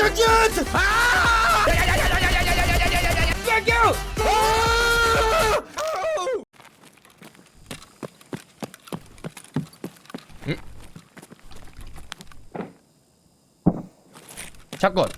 재장전! 아! Thank you! 아! 샷건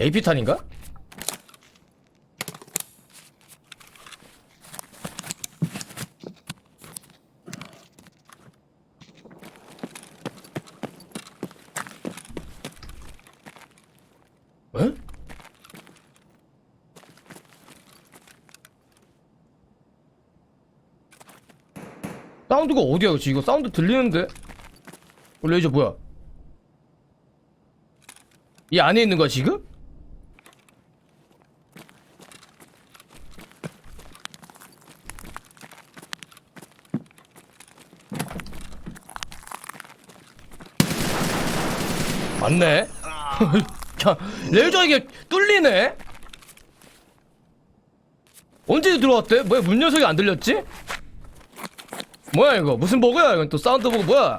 AP탄인가? 에? 사운드가 어디야 지금 이거 사운드 들리는데? 어, 레이저 뭐야? 이 안에 있는 거야 지금? 맞네. 야, 레이저 이게 뚫리네? 언제 들어왔대? 뭐야, 문 녀석이 안 들렸지? 뭐야, 이거? 무슨 버그야? 이건 또 사운드 버그 뭐야?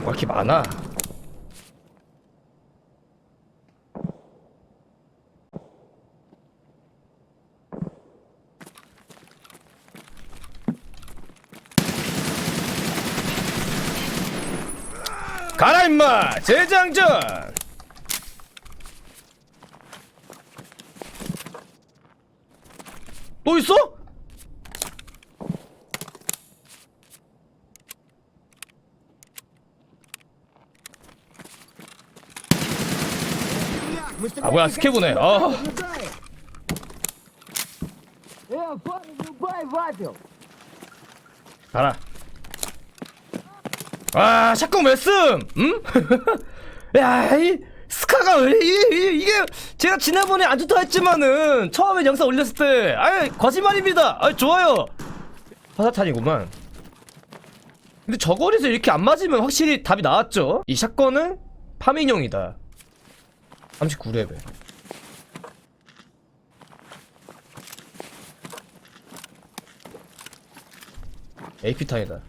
왜 이렇게 많아? 가라 임마 재장전! 또 있어? 아 뭐야 스케보네. 아. 가라. 와 샷건 왜 씀? 응? 야이 스카가 왜 이, 이, 이 게 제가 지난번에 안 좋다 했지만은 처음에 영상 올렸을 때 아이 거짓말입니다. 아 좋아요. 화사탄이구만. 근데 저거리에서 이렇게 안 맞으면 확실히 답이 나왔죠? 이 샷건은 파밍용이다. 39레벨. AP탄이다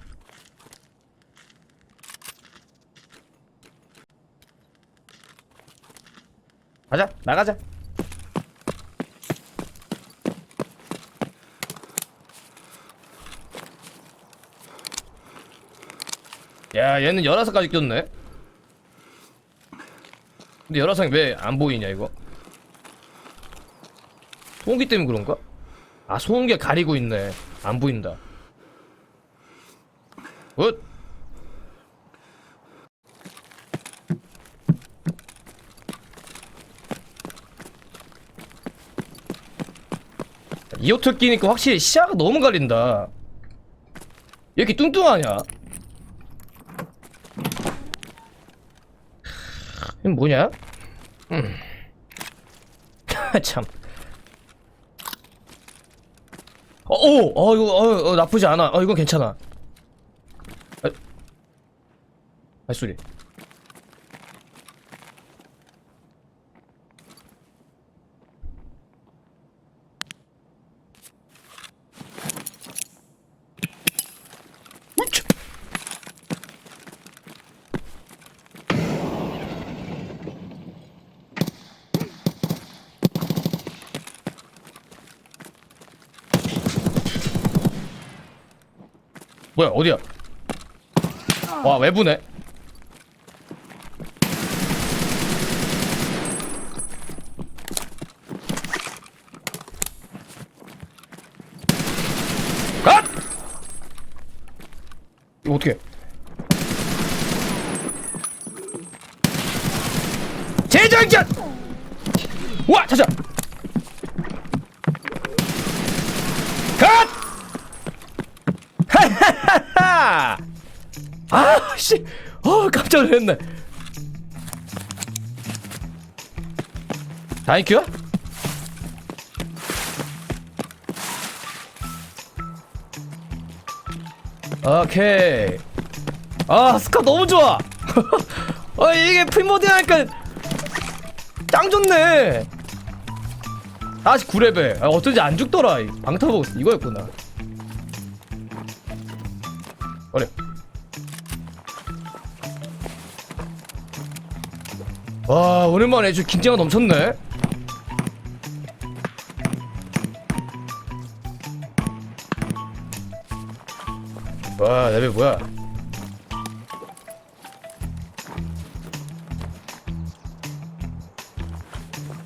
가자 나가자. 야 얘는 열화상까지 꼈네. 근데 열화상이 왜 안 보이냐 이거? 소음기 때문에 그런가? 아 소음기가 가리고 있네. 안 보인다. 굿 이어틀 끼니까 확실히 시야가 너무 가린다. 왜 이렇게 뚱뚱하냐? 이건 뭐냐? 음. 참. 어, 오! 어, 이거, 어, 어, 나쁘지 않아. 어, 이건 괜찮아. 아, 발소리. 뭐야 어디야? 와 외부네. 갓! 이거 어떻게 재장전! 와 찾아 갓! 하하하하! 아, 씨. 어 깜짝 놀랐네. 다이큐야? 오케이. 아 스카 너무 좋아. 아 이게 프리모드 하니까 짱 좋네. 다시 9레벨. 아, 어쩐지 안 죽더라. 이 방타보고 이거였구나 와 오랜만에 좀 긴장감 넘쳤네. 와 레벨 뭐야?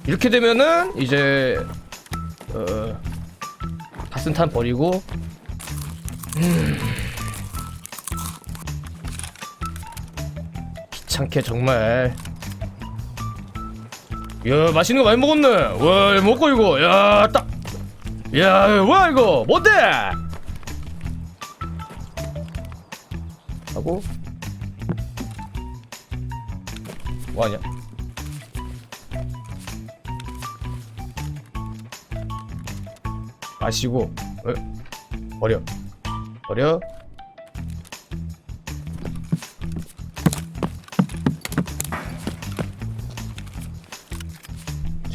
이렇게 되면은 이제 어 다쓴 탄 버리고. 음. 귀찮게 정말 야 맛있는 거 많이 먹었네. 와 이거 먹고 이거. 야딱야 뭐야 이거. 뭔데? 하고. 뭐하냐? 마시고 어? 버려. 버려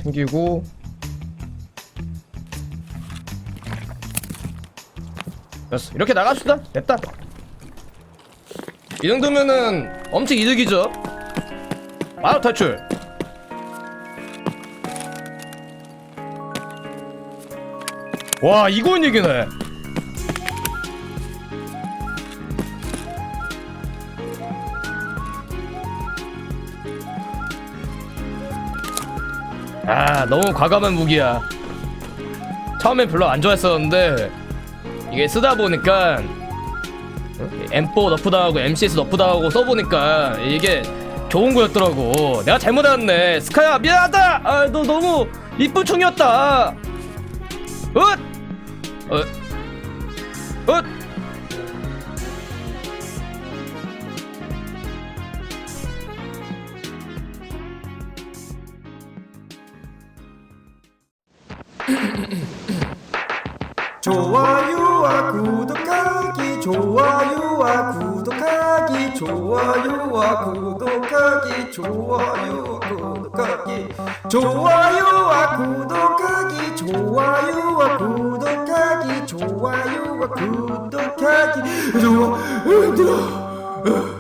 챙기고 됐어. 이렇게 나갑시다. 됐다. 이 정도면은 엄청 이득이죠. 마루 탈출. 와 이건 얘기네 아 너무 과감한 무기야 처음엔 별로 안 좋아했었는데 이게 쓰다 보니까 M4 너프 당하고 MCS 너프 당하고 써보니까 이게 좋은 거였더라고 내가 잘못했네 스카야 미안하다 아 너 너무 이쁜 총이었다 엇! 엇! 엇! 좋아요와 구독하기 좋아요와 구독하기 좋아요와 구독하기 좋아요와 구독하기 좋아요와 구독하기 좋아요와 구독하기 좋아요와 구독하기. 좋아 힘들어